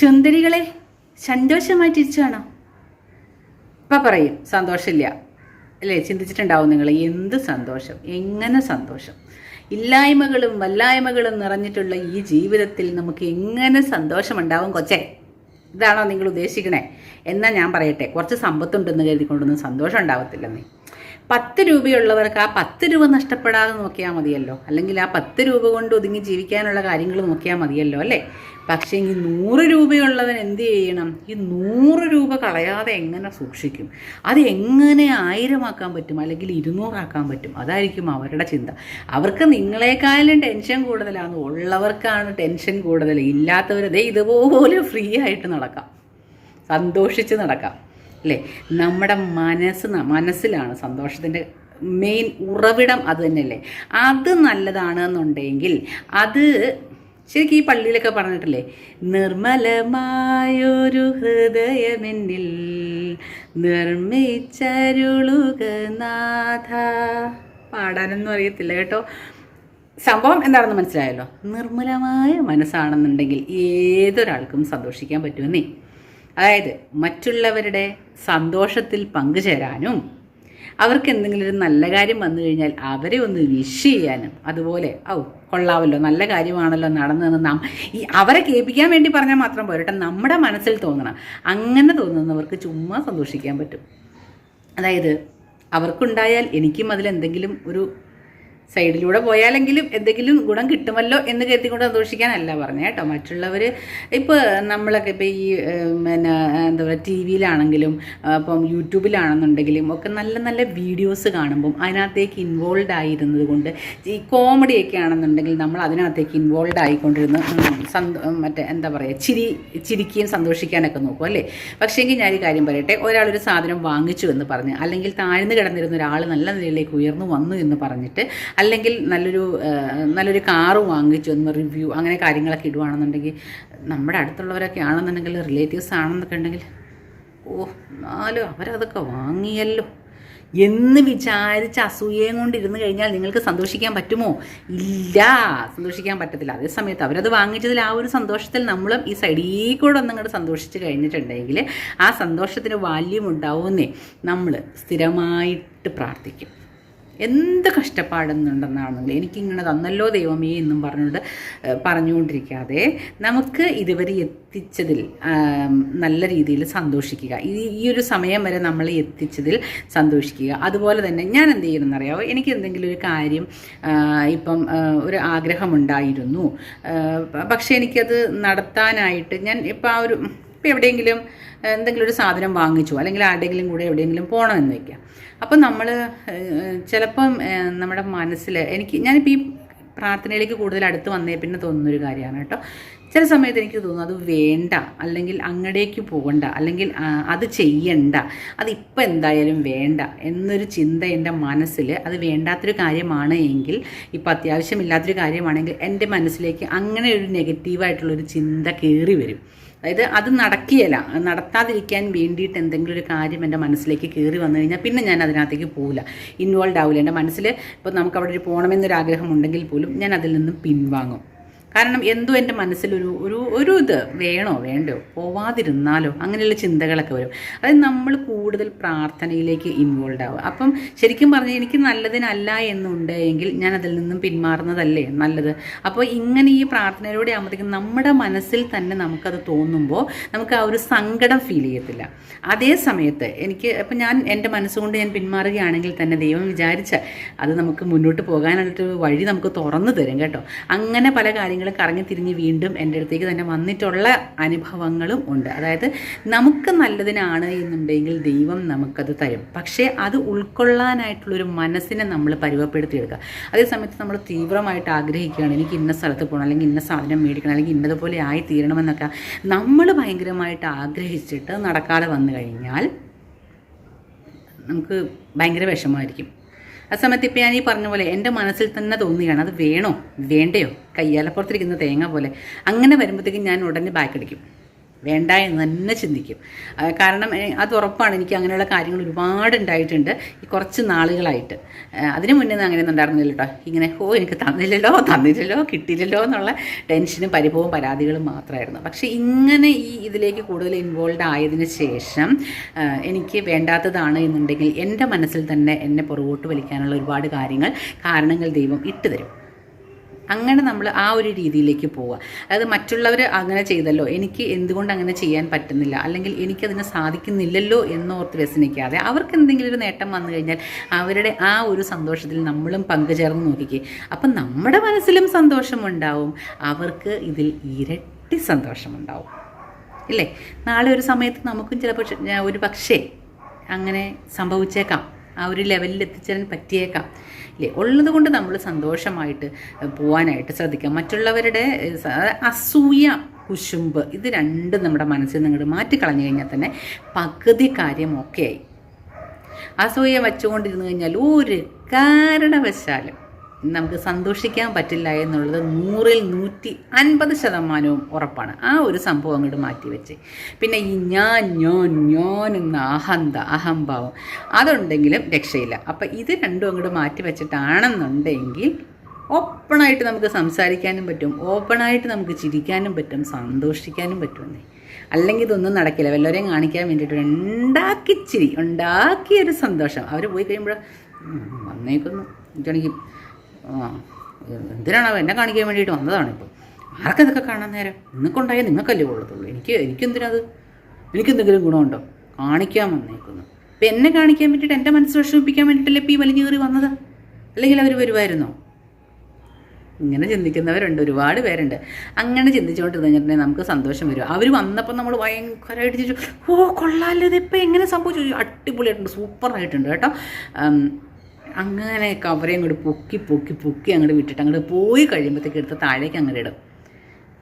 ചുന്ദരികളെ സന്തോഷമായിട്ടിരിച്ചാണോ ഇപ്പം പറയും സന്തോഷമില്ല. അല്ലേ ചിന്തിച്ചിട്ടുണ്ടാവും നിങ്ങൾ എന്ത് സന്തോഷം എങ്ങനെ സന്തോഷം? ഇല്ലായ്മകളും വല്ലായ്മകളും നിറഞ്ഞിട്ടുള്ള ഈ ജീവിതത്തിൽ നമുക്ക് എങ്ങനെ സന്തോഷമുണ്ടാവും കൊച്ചേ? ഇതാണോ നിങ്ങൾ ഉദ്ദേശിക്കണേ? എന്നാൽ ഞാൻ പറയട്ടെ കുറച്ച് സമ്പത്തുണ്ടെന്ന് കരുതിക്കൊണ്ടൊന്നും സന്തോഷം ഉണ്ടാവത്തില്ലെന്നേ. പത്ത് രൂപയുള്ളവർക്ക് ആ പത്ത് രൂപ നഷ്ടപ്പെടാതെ നോക്കിയാൽ മതിയല്ലോ. അല്ലെങ്കിൽ ആ പത്ത് രൂപ കൊണ്ട് ഒതുങ്ങി ജീവിക്കാനുള്ള കാര്യങ്ങൾ നോക്കിയാൽ മതിയല്ലോ അല്ലേ? പക്ഷേ ഈ നൂറ് രൂപയുള്ളവൻ എന്ത് ചെയ്യണം? ഈ നൂറ് രൂപ കളയാതെ എങ്ങനെ സൂക്ഷിക്കും? അത് എങ്ങനെ ആയിരമാക്കാൻ പറ്റും? അല്ലെങ്കിൽ ഇരുന്നൂറാക്കാൻ പറ്റും? അതായിരിക്കും അവരുടെ ചിന്ത. അവർക്ക് നിങ്ങളെക്കാളും ടെൻഷൻ കൂടുതലാണ്. ഉള്ളവർക്കാണ് ടെൻഷൻ കൂടുതൽ. ഇല്ലാത്തവർ ദേ ഇതുപോലെ ഫ്രീ ആയിട്ട് നടക്കാം. സന്തോഷിച്ച് നടക്കാം. അല്ലേ? നമ്മുടെ മനസ്സ് മനസ്സിലാണ് സന്തോഷത്തിന്റെ മെയിൻ ഉറവിടം അത് തന്നെയല്ലേ? അത് നല്ലതാണെന്നുണ്ടെങ്കിൽ അത് ശരിക്കും ഈ പള്ളിയിലൊക്കെ പറഞ്ഞിട്ടില്ലേ? നിർമ്മലമായൊരു ഹൃദയമെന്നിൽ നിർമ്മിച്ചരുളുക നാഥ പാടാനൊന്നും അറിയത്തില്ല കേട്ടോ. സംഭവം എന്താണെന്ന് മനസ്സിലായല്ലോ? നിർമ്മലമായ മനസ്സാണെന്നുണ്ടെങ്കിൽ ഏതൊരാൾക്കും സന്തോഷിക്കാൻ പറ്റുമെന്നേ. അതായത് മറ്റുള്ളവരുടെ സന്തോഷത്തിൽ പങ്കുചേരാനും അവർക്ക് എന്തെങ്കിലും ഒരു നല്ല കാര്യം വന്നു കഴിഞ്ഞാൽ അവരെ ഒന്ന് വിഷ് ചെയ്യാനും അതുപോലെ ഔ കൊള്ളാവല്ലോ നല്ല കാര്യമാണല്ലോ നടന്നതെന്ന് നാം ഈ അവരെ കേൾപ്പിക്കാൻ വേണ്ടി പറഞ്ഞാൽ മാത്രം പോരട്ടെ നമ്മുടെ മനസ്സിൽ തോന്നണം. അങ്ങനെ തോന്നുന്നവർക്ക് ചുമ്മാ സന്തോഷിക്കാൻ പറ്റും. അതായത് അവർക്കുണ്ടായാൽ എനിക്കും അതിലെന്തെങ്കിലും ഒരു സൈഡിലൂടെ പോയാലെങ്കിലും എന്തെങ്കിലും ഗുണം കിട്ടുമല്ലോ എന്ന് കരുതിക്കൊണ്ട് സന്തോഷിക്കാനല്ല പറഞ്ഞത് കേട്ടോ. മറ്റുള്ളവർ ഇപ്പോൾ നമ്മളൊക്കെ ഇപ്പോൾ ഈ പിന്നെ എന്താ പറയുക ടി വിയിലാണെങ്കിലും ഇപ്പം യൂട്യൂബിലാണെന്നുണ്ടെങ്കിലും ഒക്കെ നല്ല നല്ല വീഡിയോസ് കാണുമ്പം അതിനകത്തേക്ക് ഇൻവോൾവ് ആയിരുന്നത് കൊണ്ട് ഈ കോമഡിയൊക്കെ ആണെന്നുണ്ടെങ്കിൽ നമ്മൾ അതിനകത്തേക്ക് ഇൻവോൾവ് ആയിക്കൊണ്ടിരുന്ന് സന്തോ മറ്റേ എന്താ പറയുക ചിരി ചിരിക്കുകയും സന്തോഷിക്കാനൊക്കെ നോക്കും അല്ലേ? പക്ഷേ എങ്കിൽ ഞാനൊരു കാര്യം പറയട്ടെ ഒരാളൊരു സാധനം വാങ്ങിച്ചു എന്ന് പറഞ്ഞ് അല്ലെങ്കിൽ താഴ്ന്നു കിടന്നിരുന്ന ഒരാൾ നല്ല നിലയിലേക്ക് ഉയർന്നു വന്നു എന്ന് പറഞ്ഞിട്ട് അല്ലെങ്കിൽ നല്ലൊരു നല്ലൊരു കാറ് വാങ്ങിച്ചു ഒന്ന് റിവ്യൂ അങ്ങനെ കാര്യങ്ങളൊക്കെ ഇടുവാണെന്നുണ്ടെങ്കിൽ നമ്മുടെ അടുത്തുള്ളവരൊക്കെ ആണെന്നുണ്ടെങ്കിൽ റിലേറ്റീവ്സ് ആണെന്നൊക്കെ ഉണ്ടെങ്കിൽ ഓ എന്നാലും അവരതൊക്കെ വാങ്ങിയല്ലോ. എന്ന് വിചാരിച്ച് അസൂയയും കൊണ്ട് ഇരുന്ന് കഴിഞ്ഞാൽ നിങ്ങൾക്ക് സന്തോഷിക്കാൻ പറ്റുമോ? ഇല്ല സന്തോഷിക്കാൻ പറ്റത്തില്ല. അതേ സമയത്ത് അവരത് വാങ്ങിച്ചതിൽ ആ ഒരു സന്തോഷത്തിൽ നമ്മളും ഈ സൈഡിൽ കൂടെ ഒന്നും കൂടെ സന്തോഷിച്ച് കഴിഞ്ഞിട്ടുണ്ടെങ്കിൽ ആ സന്തോഷത്തിന് വാല്യം ഉണ്ടാവുന്നേ നമ്മൾ സ്ഥിരമായിട്ട് പ്രാർത്ഥിക്കും. എന്ത് കഷ്ടപ്പാടുന്നുണ്ടെന്നാണെങ്കിൽ എനിക്കിങ്ങനെ തന്നല്ലോ ദൈവമേ എന്നും പറഞ്ഞുകൊണ്ട് പറഞ്ഞുകൊണ്ടിരിക്കാതെ നമുക്ക് ഇതുവരെ എത്തിച്ചതിൽ നല്ല രീതിയിൽ സന്തോഷിക്കുക. ഈ ഒരു സമയം വരെ നമ്മൾ എത്തിച്ചതിൽ സന്തോഷിക്കുക. അതുപോലെ തന്നെ ഞാൻ എന്ത് ചെയ്യണമെന്നറിയാമോ എനിക്ക് എന്തെങ്കിലും ഒരു കാര്യം ഇപ്പം ഒരു ആഗ്രഹമുണ്ടായിരുന്നു. പക്ഷേ എനിക്കത് നടത്താനായിട്ട് ഞാൻ ഇപ്പം ആ ഒരു ഇപ്പം എവിടെയെങ്കിലും എന്തെങ്കിലും ഒരു സാധനം വാങ്ങിച്ചു അല്ലെങ്കിൽ ആരുടെയെങ്കിലും കൂടെ എവിടെയെങ്കിലും പോകണമെന്ന് വയ്ക്കുക അപ്പം നമ്മൾ ചിലപ്പം നമ്മുടെ മനസ്സിൽ എനിക്ക് ഞാനിപ്പോൾ ഈ പ്രാർത്ഥനയിലേക്ക് കൂടുതൽ അടുത്ത് വന്നേ പിന്നെ തോന്നുന്നൊരു കാര്യമാണ് കേട്ടോ. ചില സമയത്ത് എനിക്ക് തോന്നുന്നു അത് വേണ്ട അല്ലെങ്കിൽ അങ്ങടേക്ക് പോകണ്ട അല്ലെങ്കിൽ അത് ചെയ്യണ്ട അതിപ്പോൾ എന്തായാലും വേണ്ട എന്നൊരു ചിന്ത എന്റെ മനസ്സിൽ അത് വേണ്ടാത്തൊരു കാര്യമാണ് എങ്കിൽ ഇപ്പം അത്യാവശ്യമില്ലാത്തൊരു കാര്യമാണെങ്കിൽ എന്റെ മനസ്സിലേക്ക് അങ്ങനെ ഒരു നെഗറ്റീവായിട്ടുള്ളൊരു ചിന്ത കയറി വരും. അതായത് അത് നടക്കുകയല്ല നടത്താതിരിക്കാൻ വേണ്ടിയിട്ട് എന്തെങ്കിലും ഒരു കാര്യം എന്റെ മനസ്സിലേക്ക് കയറി വന്നു കഴിഞ്ഞാൽ പിന്നെ ഞാൻ അതിനകത്തേക്ക് പോകില്ല ഇൻവോൾവ് ആവില്ല എന്റെ മനസ്സിൽ ഇപ്പോൾ നമുക്ക് അവിടെ ഒരു പോകണമെന്നൊരു ആഗ്രഹം ഉണ്ടെങ്കിൽ പോലും ഞാൻ അതിൽ നിന്നും പിൻവാങ്ങും. കാരണം എന്തോ എന്റെ മനസ്സിലൊരു ഒരു ഒരു ഇത് വേണോ വേണ്ടോ പോവാതിരുന്നാലോ അങ്ങനെയുള്ള ചിന്തകളൊക്കെ വരും. അതായത് നമ്മൾ കൂടുതൽ പ്രാർത്ഥനയിലേക്ക് ഇൻവോൾവ് ആവും അപ്പം ശരിക്കും പറഞ്ഞാൽ എനിക്ക് നല്ലതിനല്ല എന്നുണ്ടെങ്കിൽ ഞാൻ അതിൽ നിന്നും പിന്മാറുന്നതല്ലേ നല്ലത്? അപ്പോൾ ഇങ്ങനെ ഈ പ്രാർത്ഥനയിലൂടെ ആകുമ്പോഴത്തേക്കും നമ്മുടെ മനസ്സിൽ തന്നെ നമുക്കത് തോന്നുമ്പോൾ നമുക്ക് ആ ഒരു സങ്കടം ഫീൽ ചെയ്യത്തില്ല. അതേ സമയത്ത് എനിക്ക് ഇപ്പം ഞാൻ എന്റെ മനസ്സുകൊണ്ട് ഞാൻ പിന്മാറുകയാണെങ്കിൽ തന്നെ ദൈവം വിചാരിച്ച അത് നമുക്ക് മുന്നോട്ട് പോകാനായിട്ട് വഴി നമുക്ക് തുറന്നു തരും കേട്ടോ. അങ്ങനെ പല കറങ്ങി തിരിഞ്ഞ് വീണ്ടും എന്റെ അടുത്തേക്ക് തന്നെ വന്നിട്ടുള്ള അനുഭവങ്ങളും ഉണ്ട്. അതായത് നമുക്ക് നല്ലതിനാണ് എന്നുണ്ടെങ്കിൽ ദൈവം നമുക്കത് തരും. പക്ഷേ അത് ഉൾക്കൊള്ളാനായിട്ടുള്ളൊരു മനസ്സിനെ നമ്മൾ പരുവപ്പെടുത്തിയെടുക്കുക അതേ സമയത്ത് നമ്മൾ തീവ്രമായിട്ട് ആഗ്രഹിക്കുകയാണ് എനിക്ക് ഇന്ന സ്ഥലത്ത് പോകണം അല്ലെങ്കിൽ ഇന്ന സാധനം മേടിക്കണം അല്ലെങ്കിൽ ഇന്നതുപോലെ ആയി തീരണമെന്നൊക്കെ. നമ്മൾ ഭയങ്കരമായിട്ട് ആഗ്രഹിച്ചിട്ട് നടക്കാതെ വന്നു കഴിഞ്ഞാൽ നമുക്ക് ഭയങ്കര വിഷമമായിരിക്കും. ആ സമയത്ത് ഇപ്പം ഞാൻ ഈ പറഞ്ഞ പോലെ എന്റെ മനസ്സിൽ തന്നെ തോന്നുകയാണ് അത് വേണോ? വേണ്ടയോ? കയ്യാലപ്പുറത്തിരിക്കുന്ന തേങ്ങ പോലെ. അങ്ങനെ വരുമ്പോഴത്തേക്കും ഞാൻ ഉടനെ ബാക്കടിക്കും വേണ്ട എന്ന് തന്നെ ചിന്തിക്കും. കാരണം അത് ഉറപ്പാണ്. എനിക്ക് അങ്ങനെയുള്ള കാര്യങ്ങൾ ഒരുപാട് ഉണ്ടായിട്ടുണ്ട്. ഈ കുറച്ച് നാളുകളായിട്ട്. അതിനു മുന്നേ അങ്ങനെയൊന്നും ഉണ്ടായിരുന്നില്ല കേട്ടോ ഇങ്ങനെ ഓ എനിക്ക് തന്നില്ലല്ലോ തന്നില്ലല്ലോ കിട്ടിയില്ലല്ലോ എന്നുള്ള ടെൻഷനും പരിഭവവും പരാതികളും മാത്രമായിരുന്നു. പക്ഷേ ഇങ്ങനെ ഈ ഇതിലേക്ക് കൂടുതൽ ഇൻവോൾവ് ആയതിന് ശേഷം എനിക്ക് വേണ്ടാത്തതാണ് എന്നുണ്ടെങ്കിൽ എന്റെ മനസ്സിൽ തന്നെ എന്നെ പുറകോട്ട് വലിക്കാനുള്ള ഒരുപാട് കാര്യങ്ങൾ കാരണങ്ങൾ ദൈവം ഇട്ട് തരും അങ്ങനെ നമ്മൾ ആ ഒരു രീതിയിലേക്ക് പോവുക. അതായത് മറ്റുള്ളവർ അങ്ങനെ ചെയ്തല്ലോ എനിക്ക് എന്തുകൊണ്ട് അങ്ങനെ ചെയ്യാൻ പറ്റുന്നില്ല അല്ലെങ്കിൽ എനിക്കതിന് സാധിക്കുന്നില്ലല്ലോ എന്നോർത്ത് വ്യസനിക്കാതെ അവർക്ക് എന്തെങ്കിലും ഒരു നേട്ടം വന്നു കഴിഞ്ഞാൽ അവരുടെ ആ ഒരു സന്തോഷത്തിൽ നമ്മളും പങ്കുചേർന്ന് നോക്കിക്കേ. അപ്പം നമ്മുടെ മനസ്സിലും സന്തോഷമുണ്ടാവും അവർക്ക് ഇതിൽ ഇരട്ടി സന്തോഷമുണ്ടാവും. ഇല്ലേ? നാളെ ഒരു സമയത്ത് നമുക്കും ചിലപ്പോൾ ഒരു പക്ഷേ അങ്ങനെ സംഭവിച്ചേക്കാം. ആ ഒരു ലെവലിൽ എത്തിച്ചേരാൻ പറ്റിയേക്കാം. ഇല്ലേ? ഉള്ളത് കൊണ്ട് നമ്മൾ സന്തോഷമായിട്ട് പോകാനായിട്ട് ശ്രദ്ധിക്കാം. മറ്റുള്ളവരുടെ അസൂയ കുശുമ്പ് ഇത് രണ്ടും നമ്മുടെ മനസ്സിൽ നിന്ന് ഇങ്ങോട്ട് മാറ്റിക്കളഞ്ഞു കഴിഞ്ഞാൽ തന്നെ പകുതി കാര്യം ഒക്കെ ആയി. അസൂയ വച്ചുകൊണ്ടിരുന്നു കഴിഞ്ഞാൽ ഒരു കാരണവശാലും നമുക്ക് സന്തോഷിക്കാൻ പറ്റില്ല എന്നുള്ളത് നൂറിൽ നൂറ്റി അൻപത് ശതമാനവും ഉറപ്പാണ്. ആ ഒരു സംഭവം അങ്ങോട്ട് മാറ്റി വെച്ച്. പിന്നെ ഈ ഞാൻ ഞാൻ ഞാൻ എന്ന അഹന്ത അഹംഭാവം അതുണ്ടെങ്കിലും രക്ഷയില്ല. അപ്പം ഇത് രണ്ടും അങ്ങോട്ട് മാറ്റി വെച്ചിട്ടാണെന്നുണ്ടെങ്കിൽ ഓപ്പണായിട്ട് നമുക്ക് സംസാരിക്കാനും പറ്റും. ഓപ്പണായിട്ട് നമുക്ക് ചിരിക്കാനും പറ്റും. സന്തോഷിക്കാനും പറ്റുമെന്നേ. അല്ലെങ്കിൽ ഇതൊന്നും നടക്കില്ല. വല്ലവരെയും കാണിക്കാൻ വേണ്ടിയിട്ട് ഉണ്ടാക്കിച്ചിരി ഉണ്ടാക്കിയൊരു സന്തോഷം. അവർ പോയി കഴിയുമ്പോൾ വന്നേക്കുന്നു. എനിക്കാണെങ്കിൽ എന്തിനാണ് എന്നെ കാണിക്കാൻ വേണ്ടിയിട്ട് വന്നതാണ് ഇപ്പം? ആർക്കതൊക്കെ കാണാൻ നേരം? നിങ്ങൾക്കുണ്ടായാൽ നിങ്ങൾക്കല്ലേ കൊള്ളത്തുള്ളൂ. എനിക്ക് എനിക്കെന്തിനത്? എനിക്കെന്തെങ്കിലും ഗുണമുണ്ടോ? കാണിക്കാൻ വന്നേക്കുന്നു. ഇപ്പം എന്നെ കാണിക്കാൻ വേണ്ടിയിട്ട് എന്റെ മനസ്സ് വിഷമിപ്പിക്കാൻ വേണ്ടിയിട്ടല്ലേ ഇപ്പം ഈ വലിഞ്ഞു കയറി വന്നത്? അല്ലെങ്കിൽ അവർ വരുമായിരുന്നോ? ഇങ്ങനെ ചിന്തിക്കുന്നവരുണ്ട്. ഒരുപാട് പേരുണ്ട്. അങ്ങനെ ചിന്തിച്ചുകൊണ്ട് കഴിഞ്ഞിട്ടുണ്ടെങ്കിൽ നമുക്ക് സന്തോഷം വരും. അവർ വന്നപ്പോൾ നമ്മൾ ഭയങ്കരമായിട്ട് ചോദിച്ചു ഓ കൊള്ളാമല്ലോ ഇതിപ്പോൾ എങ്ങനെ സംഭവിച്ചു? അടിപൊളിയായിട്ടുണ്ട്. സൂപ്പറായിട്ടുണ്ട് കേട്ടോ. അങ്ങനെ കവരെ അങ്ങോട്ട് പൊക്കി പൊക്കി പൊക്കി അങ്ങോട്ട് വിട്ടിട്ട് അങ്ങോട്ട് പോയി കഴിയുമ്പോഴത്തേക്ക് എടുത്ത് താഴേക്ക് അങ്ങോട്ട് ഇടും.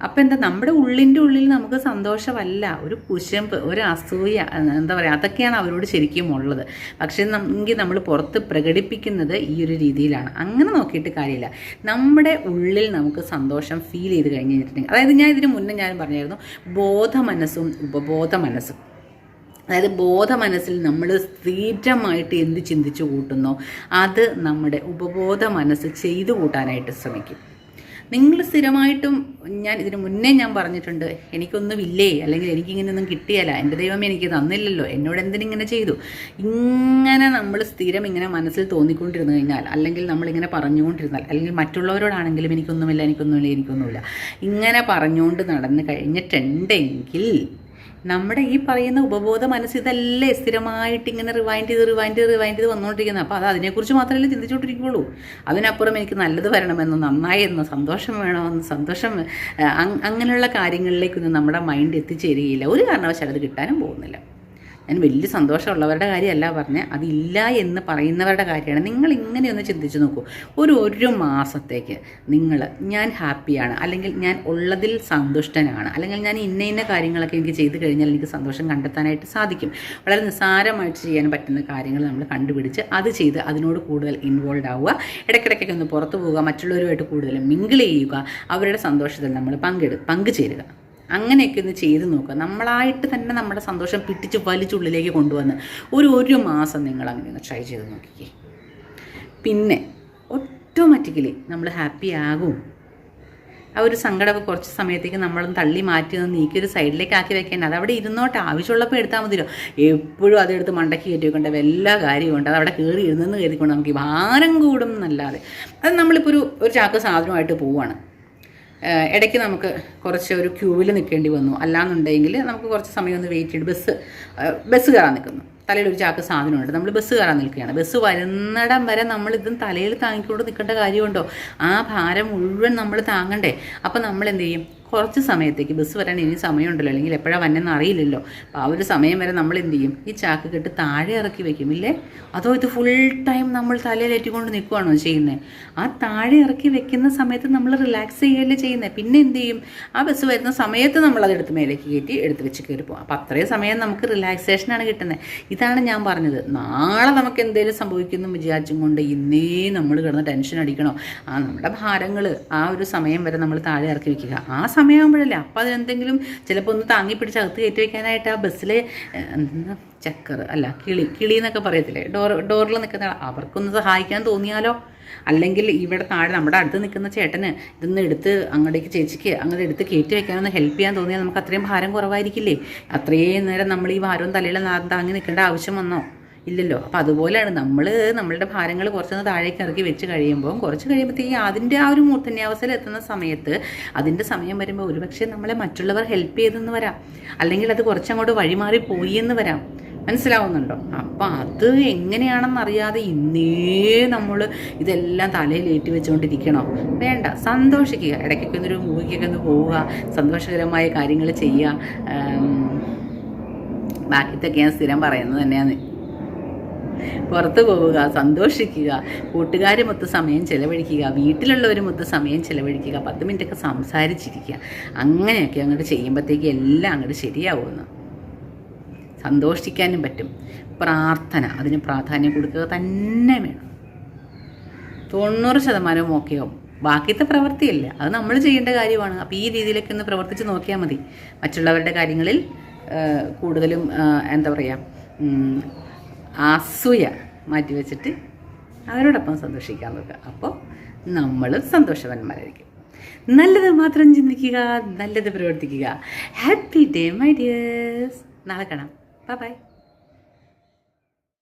അപ്പം എന്താ നമ്മുടെ ഉള്ളിന്റെ ഉള്ളിൽ നമുക്ക് സന്തോഷമല്ല. ഒരു കുശമ്പ് ഒരു അസൂയ എന്താ പറയുക അതൊക്കെയാണ് അവരോട് ശരിക്കും ഉള്ളത്. പക്ഷേ എങ്കിൽ നമ്മൾ പുറത്ത് പ്രകടിപ്പിക്കുന്നത് ഈ ഒരു രീതിയിലാണ്. അങ്ങനെ നോക്കിയിട്ട് കാര്യമില്ല. നമ്മുടെ ഉള്ളിൽ നമുക്ക് സന്തോഷം ഫീൽ ചെയ്ത് കഴിഞ്ഞ് കഴിഞ്ഞിട്ടുണ്ടെങ്കിൽ അതായത് ഞാൻ ഇതിന് മുന്നേ ഞാൻ പറഞ്ഞായിരുന്നു ബോധ മനസ്സും ഉപബോധ മനസ്സും അതായത് ബോധ മനസ്സിൽ നമ്മൾ സ്ഥിരമായിട്ട് എന്ത് ചിന്തിച്ചു കൂട്ടുന്നോ അത് നമ്മുടെ ഉപബോധ മനസ്സ് ചെയ്തു കൂട്ടാനായിട്ട് ശ്രമിക്കും. നിങ്ങൾ സ്ഥിരമായിട്ടും ഞാൻ ഇതിന് മുന്നേ ഞാൻ പറഞ്ഞിട്ടുണ്ട് എനിക്കൊന്നുമില്ലേ? അല്ലെങ്കിൽ എനിക്കിങ്ങനെയൊന്നും കിട്ടിയല്ല. എന്റെ ദൈവം എനിക്ക് തന്നില്ലല്ലോ. എന്നോട് എന്തിനിങ്ങനെ ചെയ്തു? ഇങ്ങനെ നമ്മൾ സ്ഥിരം ഇങ്ങനെ മനസ്സിൽ തോന്നിക്കൊണ്ടിരുന്നു കഴിഞ്ഞാൽ അല്ലെങ്കിൽ നമ്മളിങ്ങനെ പറഞ്ഞുകൊണ്ടിരുന്നാൽ അല്ലെങ്കിൽ മറ്റുള്ളവരോടാണെങ്കിലും എനിക്കൊന്നുമില്ല എനിക്കൊന്നുമില്ല എനിക്കൊന്നുമില്ല ഇങ്ങനെ പറഞ്ഞുകൊണ്ട് നടന്നു കഴിഞ്ഞിട്ടുണ്ടെങ്കിൽ നമ്മുടെ ഈ പറയുന്ന ഉപബോധ മനസ്സ് ഇതല്ലേ സ്ഥിരമായിട്ട് ഇങ്ങനെ റിവൈൻഡ് ചെയ്ത് റിവൈൻഡ് ചെയ്ത് റിവൈൻഡ് ചെയ്ത് വന്നുകൊണ്ടിരിക്കുന്നത്. അപ്പോൾ അത് അതിനെക്കുറിച്ച് മാത്രമല്ലേ ചിന്തിച്ചുകൊണ്ടിരിക്കുകയുള്ളൂ അതിനപ്പുറം എനിക്ക് നല്ലത് വരണമെന്ന് നന്നായി എന്ന് സന്തോഷം വേണമെന്ന് സന്തോഷം അങ്ങനെയുള്ള കാര്യങ്ങളിലേക്കൊന്നും നമ്മുടെ മൈൻഡ് എത്തിച്ചേരുകയില്ല. ഒരു കാരണവശാലും അത് കിട്ടാനും പോകുന്നില്ല. ഞാൻ വലിയ സന്തോഷമുള്ളവരുടെ കാര്യമല്ല പറഞ്ഞ് അതില്ല എന്ന് പറയുന്നവരുടെ കാര്യമാണ്. നിങ്ങൾ ഇങ്ങനെയൊന്ന് ചിന്തിച്ച് നോക്കൂ. ഒരു ഒരു മാസത്തേക്ക് നിങ്ങൾ ഞാൻ ഹാപ്പിയാണ് അല്ലെങ്കിൽ ഞാൻ ഉള്ളതിൽ സന്തുഷ്ടനാണ് അല്ലെങ്കിൽ ഞാൻ ഇന്ന ഇന്ന കാര്യങ്ങളൊക്കെ എനിക്ക് ചെയ്തു കഴിഞ്ഞാൽ എനിക്ക് സന്തോഷം കണ്ടെത്താനായിട്ട് സാധിക്കും. വളരെ നിസ്സാരമായിട്ട് ചെയ്യാൻ പറ്റുന്ന കാര്യങ്ങൾ നമ്മൾ കണ്ടുപിടിച്ച് അത് ചെയ്ത് അതിനോട് കൂടുതൽ ഇൻവോൾവ് ആവുക. ഇടയ്ക്കിടയ്ക്കൊക്കെ ഒന്ന് പുറത്തു പോവുക മറ്റുള്ളവരുമായിട്ട് കൂടുതൽ മിങ്കിൾ ചെയ്യുക. അവരുടെ സന്തോഷത്തിൽ നമ്മൾ പങ്കെടു പങ്കുചേരുക. അങ്ങനെയൊക്കെ ഒന്ന് ചെയ്ത് നോക്കുക. നമ്മളായിട്ട് തന്നെ നമ്മുടെ സന്തോഷം പിടിച്ച് വലിച്ചുള്ളിലേക്ക് കൊണ്ടുവന്ന് ഒരു ഒരു മാസം നിങ്ങൾ അങ്ങനെ ഒന്ന് ട്രൈ ചെയ്ത് നോക്കിക്കേ. പിന്നെ ഓട്ടോമാറ്റിക്കലി നമ്മൾ ഹാപ്പി ആകും. ആ ഒരു സങ്കടമൊക്കെ കുറച്ച് സമയത്തേക്ക് നമ്മളൊന്ന് തള്ളി മാറ്റി ഒന്ന് നീക്കി ഒരു സൈഡിലേക്ക് ആക്കി വെക്കേണ്ട. അത് അവിടെ ഇരുന്നോട്ട്. ആവശ്യമുള്ളപ്പോൾ എടുത്താൽ മതിയോ എപ്പോഴും അതെടുത്ത് മണ്ടക്കി കയറ്റി വെക്കേണ്ട. എല്ലാ കാര്യമുണ്ട് അത് അവിടെ കയറി ഇരുന്നെന്ന് കരുതിക്കൊണ്ട് നമുക്ക് ഭാരം കൂടും എന്നല്ലാതെ. അത് നമ്മളിപ്പോൾ ഒരു ഒരു ചാക്ക് സാധനമായിട്ട് പോവുകയാണ് ഇടയ്ക്ക് നമുക്ക് കുറച്ച് ഒരു ക്യൂവിൽ നിൽക്കേണ്ടി വന്നു. അല്ലാന്നുണ്ടെങ്കിൽ നമുക്ക് കുറച്ച് സമയം ഒന്ന് വെയിറ്റ് ചെയ്ത് ബസ് ബസ് കയറാൻ നിൽക്കുന്നു. തലയിൽ ഒരു ചാക്ക് സാധനമുണ്ട്. നമ്മൾ ബസ് കയറാൻ നിൽക്കുകയാണ്. ബസ് വരുന്നിടം വരെ നമ്മൾ ഇതും തലയിൽ താങ്ങിക്കൊണ്ട് നിൽക്കേണ്ട കാര്യമുണ്ടോ? ആ ഭാരം മുഴുവൻ നമ്മൾ താങ്ങണ്ടേ. അപ്പം നമ്മൾ എന്ത് ചെയ്യും? കുറച്ച് സമയത്തേക്ക് ബസ് വരാൻ ഇനി സമയമുണ്ടല്ലോ അല്ലെങ്കിൽ എപ്പോഴാണ് വന്നെന്ന് അറിയില്ലല്ലോ. അപ്പോൾ ആ ഒരു സമയം വരെ നമ്മൾ എന്ത് ചെയ്യും? ഈ ചാക്ക് കെട്ട് താഴെ ഇറക്കി വെക്കും. ഇല്ലേ? അതോ ഇത് ഫുൾ ടൈം നമ്മൾ തലയിലേറ്റിക്കൊണ്ട് നിൽക്കുവാണോ ചെയ്യുന്നത് ആ താഴെ ഇറക്കി വെക്കുന്ന സമയത്ത് നമ്മൾ റിലാക്സ് ചെയ്യുകയല്ലേ ചെയ്യുന്നത് പിന്നെ എന്ത് ചെയ്യും? ആ ബസ് വരുന്ന സമയത്ത് നമ്മൾ അതെടുത്ത് മേലേക്ക് കയറ്റി എടുത്ത് വെച്ച് കയറി പോകും അപ്പോൾ അത്രയും സമയം നമുക്ക് റിലാക്സേഷനാണ് കിട്ടുന്നത് ഇതാണ് ഞാൻ പറഞ്ഞത്. നാളെ നമുക്ക് എന്തെങ്കിലും സംഭവിക്കുന്നു വിചാരിച്ചും കൊണ്ട് ഇന്നേ നമ്മൾ കിടന്ന് ടെൻഷൻ അടിക്കണോ? ആ നമ്മുടെ ഭാരങ്ങൾ ആ ഒരു സമയം വരെ നമ്മൾ താഴെ ഇറക്കി വെക്കുക. ആ സമയം സമയമാകുമ്പോഴല്ലേ അപ്പം അതിനെന്തെങ്കിലും ചിലപ്പോൾ ഒന്ന് താങ്ങി പിടിച്ച് അകത്ത് കയറ്റി വയ്ക്കാനായിട്ട് ആ ബസ്സിലെ ചക്കർ അല്ല കിളി കിളി എന്നൊക്കെ പറയത്തില്ലേ? ഡോർ ഡോറിൽ നിൽക്കുന്ന അവർക്കൊന്ന് സഹായിക്കാൻ തോന്നിയാലോ? അല്ലെങ്കിൽ ഇവിടെ താഴെ നമ്മുടെ അടുത്ത് നിൽക്കുന്ന ചേട്ടന് ഇതൊന്ന് എടുത്ത് അങ്ങോട്ടേക്ക് ചേച്ചിക്ക് അങ്ങോട്ട് എടുത്ത് കയറ്റി വെക്കാനൊന്ന് ഹെൽപ്പ് ചെയ്യാൻ തോന്നിയാൽ നമുക്ക് അത്രയും ഭാരം കുറവായിരിക്കില്ലേ? അത്രയും നേരം നമ്മൾ ഈ ഭാരവും തലയിൽ താങ്ങി നിൽക്കേണ്ട ആവശ്യം വന്നോ? ഇല്ലല്ലോ. അപ്പം അതുപോലെയാണ് നമ്മൾ നമ്മളുടെ ഭാരങ്ങൾ കുറച്ചൊന്ന് താഴേക്ക് ഇറക്കി വെച്ച് കഴിയുമ്പോൾ കുറച്ച് കഴിയുമ്പോഴത്തേക്കും അതിന്റെ ആ ഒരു മൂർധന്യാവസ്ഥയിൽ എത്തുന്ന സമയത്ത് അതിന്റെ സമയം വരുമ്പോൾ ഒരുപക്ഷെ നമ്മളെ മറ്റുള്ളവർ ഹെൽപ്പ് ചെയ്തെന്ന് വരാം. അല്ലെങ്കിൽ അത് കുറച്ചങ്ങോട്ട് വഴിമാറി പോയി എന്ന് വരാം. മനസ്സിലാവുന്നുണ്ടോ? അപ്പം അത് എങ്ങനെയാണെന്നറിയാതെ ഇന്നേ നമ്മൾ ഇതെല്ലാം തലയിൽ ഏറ്റി വെച്ചുകൊണ്ടിരിക്കണോ വേണ്ട. സന്തോഷിക്കുക. ഇടയ്ക്കൊക്കെ ഒന്നൊരു മൂവിക്കൊക്കെ ഒന്ന് പോവുക. സന്തോഷകരമായ കാര്യങ്ങൾ ചെയ്യുക. ബാക്കിത്തൊക്കെ ഞാൻ സ്ഥിരം പറയുന്നത് തന്നെയാണ്. പുറത്ത് പോവുക സന്തോഷിക്കുക കൂട്ടുകാരുമൊത്ത് സമയം ചെലവഴിക്കുക വീട്ടിലുള്ളവരുമൊത്ത് സമയം ചെലവഴിക്കുക പത്ത് മിനിറ്റൊക്കെ സംസാരിച്ചിരിക്കുക. അങ്ങനെയൊക്കെ അങ്ങോട്ട് ചെയ്യുമ്പോഴത്തേക്ക് എല്ലാം അങ്ങോട്ട് ശരിയാവുമെന്ന്. സന്തോഷിക്കാനും പറ്റും. പ്രാർത്ഥന അതിന് പ്രാധാന്യം കൊടുക്കുക തന്നെ വേണം. തൊണ്ണൂറ് ശതമാനവും ഓക്കെ ആവും. ബാക്കിയത്തെ പ്രവൃത്തിയല്ല. അത് നമ്മൾ ചെയ്യേണ്ട കാര്യമാണ്. അപ്പോൾ ഈ രീതിയിലൊക്കെ ഒന്ന് പ്രവർത്തിച്ച് നോക്കിയാൽ മതി. മറ്റുള്ളവരുടെ കാര്യങ്ങളിൽ കൂടുതലും എന്താ പറയുക അസൂയ മാറ്റിവെച്ചിട്ട് അവരോടൊപ്പം സന്തോഷിക്കാൻ നോക്കുക. അപ്പോൾ നമ്മൾ സന്തോഷവാന്മാരായിരിക്കും. നല്ലത് മാത്രം ചിന്തിക്കുക നല്ലത് പ്രവർത്തിക്കുക. ഹാപ്പി ഡേ മൈ ഡിയേഴ്സ് നാളെ കാണാം. Bye bye